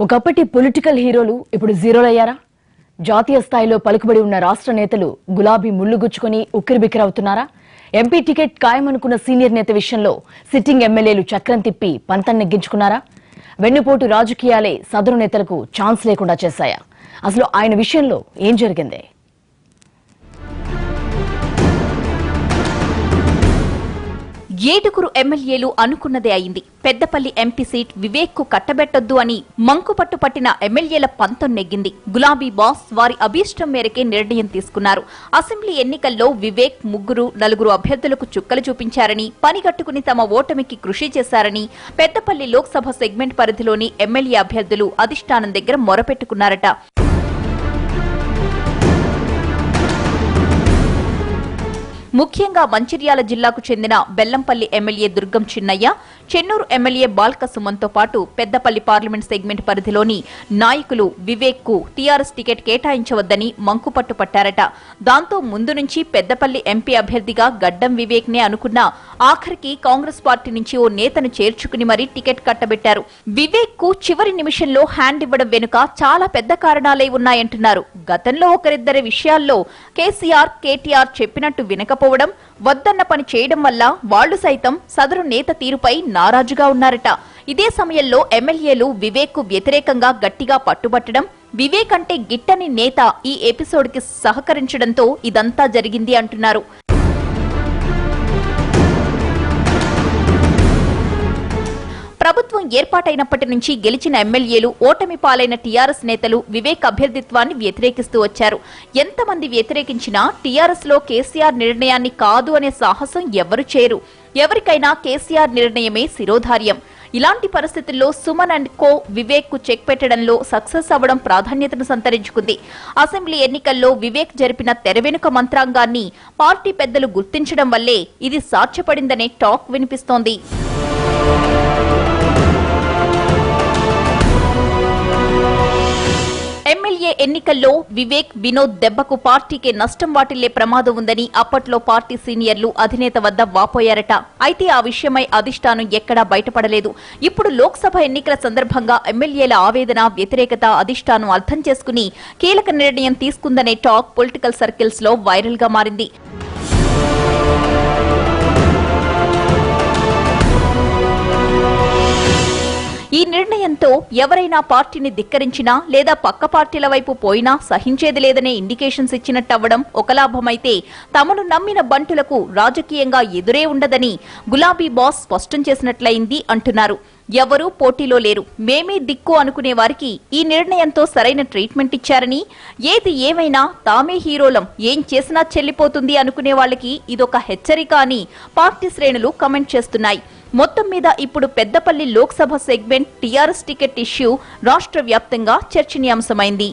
ఒకప్పటి పొలిటికల్ హీరోలు ఇప్పుడు జీరోలయ్యారా? జాతీయ స్థాయిలో పలుకుబడి ఉన్న రాష్ట్ర నేతలు గులాబీ ముళ్ళుగుచ్చుకొని ఉక్కిరిబిక్కిరవుతున్నారా? ఎంపీ టికెట్ ఖాయమనుకున్న సీనియర్ నేత విషయంలో సిట్టింగ్ ఎమ్మెల్యేలు చక్రం తిప్పి పంతం నెగ్గించుకున్నారా? వెన్నుపోటు రాజకీయాలే సదరు నేతలకు ఛాన్స్ లేకుండా చేశాయా? అసలు ఆయన విషయంలో ఏం జరిగింది? ఏడుగురు ఎమ్మెల్యేలు అనుకున్నదే అయింది. పెద్దపల్లి ఎంపీ సీట్ వివేక్కు కట్టబెట్టొద్దు అని మంకుపట్టు పట్టిన ఎమ్మెల్యేల పంతం నెగ్గింది. గులాబీ బాస్ వారి అభీష్టం మేరకే నిర్ణయం తీసుకున్నారు. అసెంబ్లీ ఎన్నికల్లో వివేక్ ముగ్గురు నలుగురు అభ్యర్థులకు చుక్కలు చూపించారని పనిగట్టుకుని తమ ఓటమికి కృషి చేశారని పెద్దపల్లి లోక్సభ సెగ్మెంట్ పరిధిలోని ఎమ్మెల్యే అభ్యర్థులు అధిష్టానం దగ్గర మొరపెట్టుకున్నారట. ముఖ్యంగా మంచిర్యాల జిల్లాకు చెందిన బెల్లంపల్లి ఎమ్మెల్యే దుర్గం చిన్నయ్య చెన్నూరు ఎమ్మెల్యే బాల్క సుమన్తో పాటు పెద్దపల్లి పార్లమెంట్ సెగ్మెంట్ పరిధిలోని నాయకులు వివేక్కు టీఆర్ఎస్ టికెట్ కేటాయించవద్దని మంకుపట్టు పట్టారట. దాంతో ముందు నుంచి పెద్దపల్లి ఎంపీ అభ్యర్థిగా గడ్డం వివేక్ నే అనుకున్న ఆఖరికి కాంగ్రెస్ పార్టీ నుంచి ఓ నేతను చేర్చుకుని మరీ టికెట్ కట్టబెట్టారు. వివేక్కు చివరి నిమిషంలో హ్యాండ్ ఇవ్వడం వెనుక చాలా పెద్ద కారణాలే ఉన్నాయంటున్నారు. గతంలో ఒకరిద్దరి విషయాల్లో కేసీఆర్ కేటీఆర్ చెప్పినట్టు వినకపోవడం వద్దన్న పని చేయడం వల్ల వాళ్ళు సైతం సదరు నేత తీరుపై నారాజుగా ఉన్నారట. ఇదే సమయంలో ఎమ్మెల్యేలు వివేక్కు వ్యతిరేకంగా గట్టిగా పట్టుబట్టడం వివేక్ అంటే గిట్టని నేత ఈ ఎపిసోడ్కి సహకరించడంతో ఇదంతా జరిగింది అంటున్నారు. ప్రభుత్వం ఏర్పాటైనప్పటి నుంచి గెలిచిన ఎమ్మెల్యేలు ఓటమి పాలైన టీఆర్ఎస్ నేతలు వివేక్ అభ్యర్థిత్వాన్ని వ్యతిరేకిస్తూ వచ్చారు. ఎంతమంది వ్యతిరేకించినా టీఆర్ఎస్లో కేసీఆర్ నిర్ణయాన్ని కాదు అనే సాహసం ఎవరు చేయరు. ఎవరికైనా కేసీఆర్ నిర్ణయమే శిరోధార్యం. ఇలాంటి పరిస్థితుల్లో సుమన్ అండ్ కో వివేక్కు చెక్ పెట్టడంలో సక్సెస్ అవ్వడం ప్రాధాన్యతను సంతరించుకుంది. అసెంబ్లీ ఎన్నికల్లో వివేక్ జరిపిన తెరవెనుక మంత్రాంగాన్ని పార్టీ పెద్దలు గుర్తించడం వల్లే ఇది సాధ్యపడిందనే టాక్ వినిపిస్తోంది. ఎన్నికల్లో వివేక్ వినోద్ దెబ్బకు పార్టీకి నష్టం వాటిల్లే ప్రమాదం ఉందని అప్పట్లో పార్టీ సీనియర్లు అధినేత వద్ద వాపోయారట. అయితే ఆ విషయమై అధిష్టానం ఎక్కడా బయటపడలేదు. ఇప్పుడు లోక్సభ ఎన్నికల సందర్భంగా ఎమ్మెల్యేల ఆవేదన వ్యతిరేకత అధిష్టానం అర్థం చేసుకుని కీలక నిర్ణయం తీసుకుందనే టాక్ పొలిటికల్ సర్కిల్స్లో వైరల్గా మారింది. నిర్ణయంతో ఎవరైనా పార్టీని ధిక్కరించినా లేదా పక్క పార్టీల వైపు పోయినా సహించేది లేదనే ఇండికేషన్స్ ఇచ్చినట్టవ్వడం ఒక లాభమైతే తమను నమ్మిన బంటులకు రాజకీయంగా ఎదురే ఉండదని గులాబీ బాస్ స్పష్టం చేసినట్లయింది అంటున్నారు. ఎవరూ పోటీలో లేరు. మేమే దిక్కు అనుకునే వారికి ఈ నిర్ణయంతో సరైన ట్రీట్మెంట్ ఇచ్చారని ఏది ఏమైనా తామే హీరోలం ఏం చేసినా చెల్లిపోతుంది అనుకునే వాళ్ళకి ఇదొక హెచ్చరిక అని పార్టీ శ్రేణులు కమెంట్ చేస్తున్నాయి. మొత్తం మీద ఇప్పుడు Peddapalli Lok Sabha segment TRS ticket issue రాష్ట్ర వ్యాప్తంగా చర్చనీయాంశమైంది.